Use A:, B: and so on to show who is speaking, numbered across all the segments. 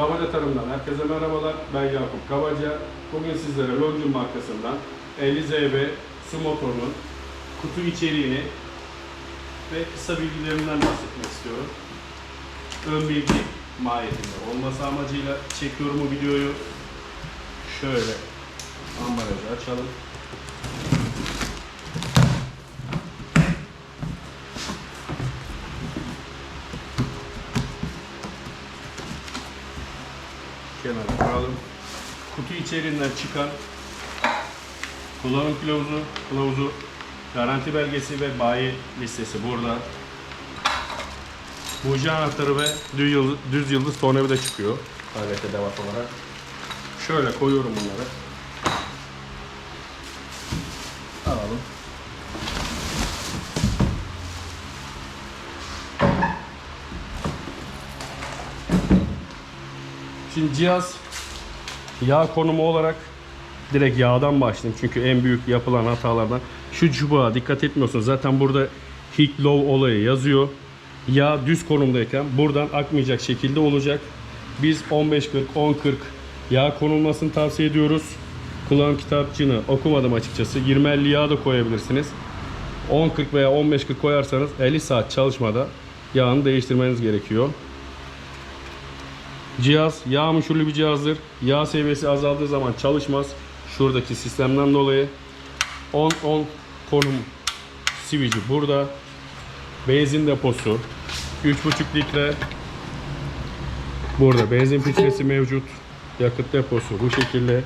A: Kabaca Tarım'dan herkese merhabalar. Ben Yakup Kabaca. Bugün sizlere Longium markasından 50 ZB su motorunun kutu içeriğini ve kısa bilgilerinden bahsetmek istiyorum. Ön bilgi mahiyetinde olması amacıyla çekiyorum bu videoyu. Şöyle ambalajı açalım. Koyalım. Kutu içeriğinden çıkan kullanım kılavuzu, kılavuzu, garanti belgesi ve bayi listesi burada. Buji anahtarı ve düz yıldız, düz yıldız tornavida çıkıyor. Alet edevat olarak. Şöyle koyuyorum bunları. Alalım. Şimdi cihaz yağ konumu olarak direkt yağdan başlayayım. Çünkü en büyük yapılan hatalardan şu çubuğa dikkat etmiyorsunuz. Zaten burada heat low olayı yazıyor. Yağ düz konumdayken buradan akmayacak şekilde olacak. Biz 15-40, 10-40 yağ konulmasını tavsiye ediyoruz. Kullanım kitapçığını okumadım açıkçası. 20-50 yağ da koyabilirsiniz. 10-40 veya 15-40 koyarsanız 50 saat çalışmada yağını değiştirmeniz gerekiyor. Cihaz yağ müşürlü bir cihazdır. Yağ seviyesi azaldığı zaman çalışmaz. Şuradaki sistemden dolayı 10 10 konum sivici burada. Benzin deposu 3,5 litre. Burada benzin filtresi mevcut. Yakıt deposu bu şekilde.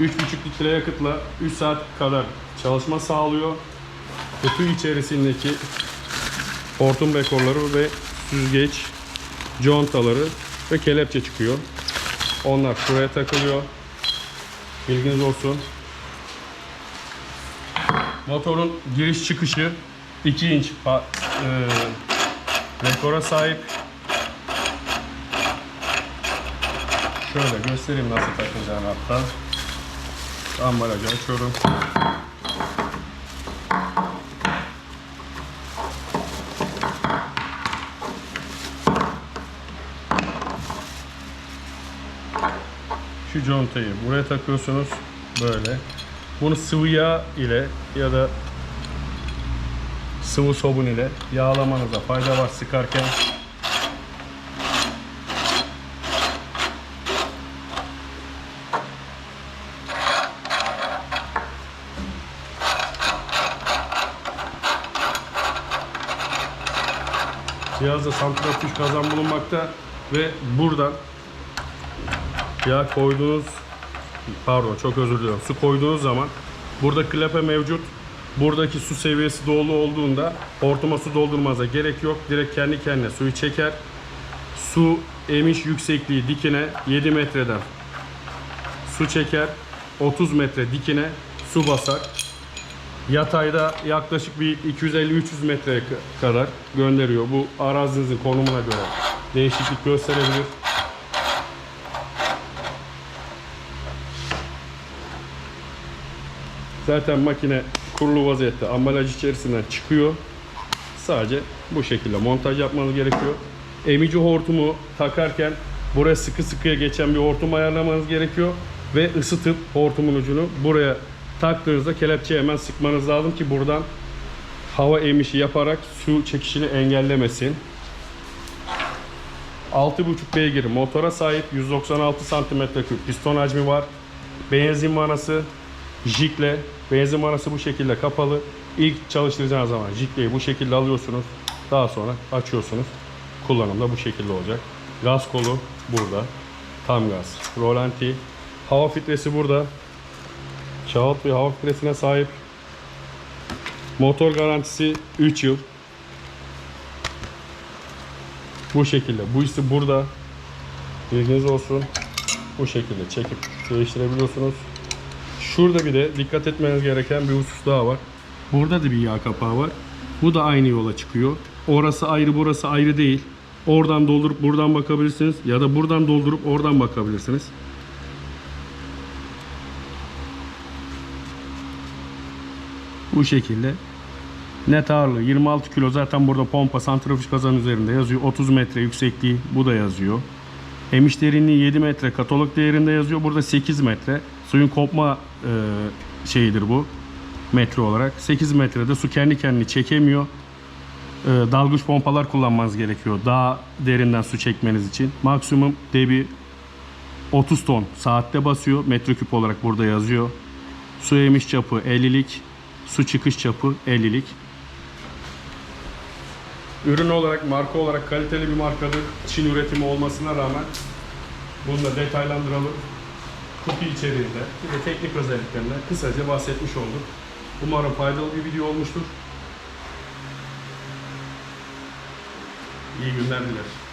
A: 3,5 litre yakıtla 3 saat kadar çalışma sağlıyor. Kutu içerisindeki hortum rekorları ve süzgeç, contaları ve kelepçe çıkıyor. Onlar şuraya takılıyor. Bilginiz olsun. Motorun giriş çıkışı 2 inç e, rekora sahip. Şöyle göstereyim nasıl takılacağını hatta. Ambalajı açıyorum. Şu contayı buraya takıyorsunuz. Böyle. Bunu sıvı yağ ile ya da sıvı sobun ile yağlamanıza fayda var sıkarken. Cihazda santrifüj kazan bulunmakta ve buradan yağ koyduğunuz pardon çok özür diliyorum. Su koyduğunuz zaman burada klepe mevcut. Buradaki su seviyesi dolu olduğunda hortuma su doldurmanıza gerek yok. Direkt kendi kendine suyu çeker. Su emiş yüksekliği dikine 7 metreden su çeker. 30 metre dikine su basar. Yatayda yaklaşık bir 250-300 metreye kadar gönderiyor. Bu arazinizin konumuna göre değişiklik gösterebilir Zaten makine kurulu vaziyette ambalaj içerisinden çıkıyor. Sadece bu şekilde montaj yapmanız gerekiyor. Emici hortumu takarken buraya sıkı sıkıya geçen bir hortum ayarlamanız gerekiyor. Ve ısıtıp hortumun ucunu buraya taktığınızda kelepçeye hemen sıkmanız lazım ki buradan hava emişi yaparak su çekişini engellemesin. 6.5 beygir motora sahip 196 cm3 piston hacmi var. Benzin vanası jikle benzin vanası bu şekilde kapalı. İlk çalıştıracağınız zaman jikleyi bu şekilde alıyorsunuz. Daha sonra açıyorsunuz. Kullanımda bu şekilde olacak. Gaz kolu burada. Tam gaz. Rolanti. Hava filtresi burada. Kağıt bir hava filtresine sahip. Motor garantisi 3 yıl. Bu şekilde. Bu ise burada. Bilginiz olsun. Bu şekilde çekip değiştirebiliyorsunuz. Şurada bir de dikkat etmeniz gereken bir husus daha var. Burada da bir yağ kapağı var. Bu da aynı yola çıkıyor. Orası ayrı burası ayrı değil. Oradan doldurup buradan bakabilirsiniz. Ya da buradan doldurup oradan bakabilirsiniz. Bu şekilde Net ağırlığı 26 kilo zaten burada pompa santrafüj kazan üzerinde yazıyor. 30 metre yüksekliği bu da yazıyor. Emiş derinliği 7 metre katalog değerinde yazıyor. Burada 8 metre. Suyun kopma e, şeyidir bu metre olarak. 8 metrede su kendi kendini çekemiyor. E, dalgıç pompalar kullanmanız gerekiyor. Daha derinden su çekmeniz için. Maksimum debi 30 ton saatte basıyor. Metreküp olarak burada yazıyor. Su emiş çapı 50'lik. Su çıkış çapı 50'lik. Ürün olarak, marka olarak kaliteli bir markadır. Çin üretimi olmasına rağmen bunu da detaylandıralım. Kutu içeriğinde, bir de teknik özelliklerinden kısaca bahsetmiş olduk. Umarım faydalı bir video olmuştur. İyi günler dilerim.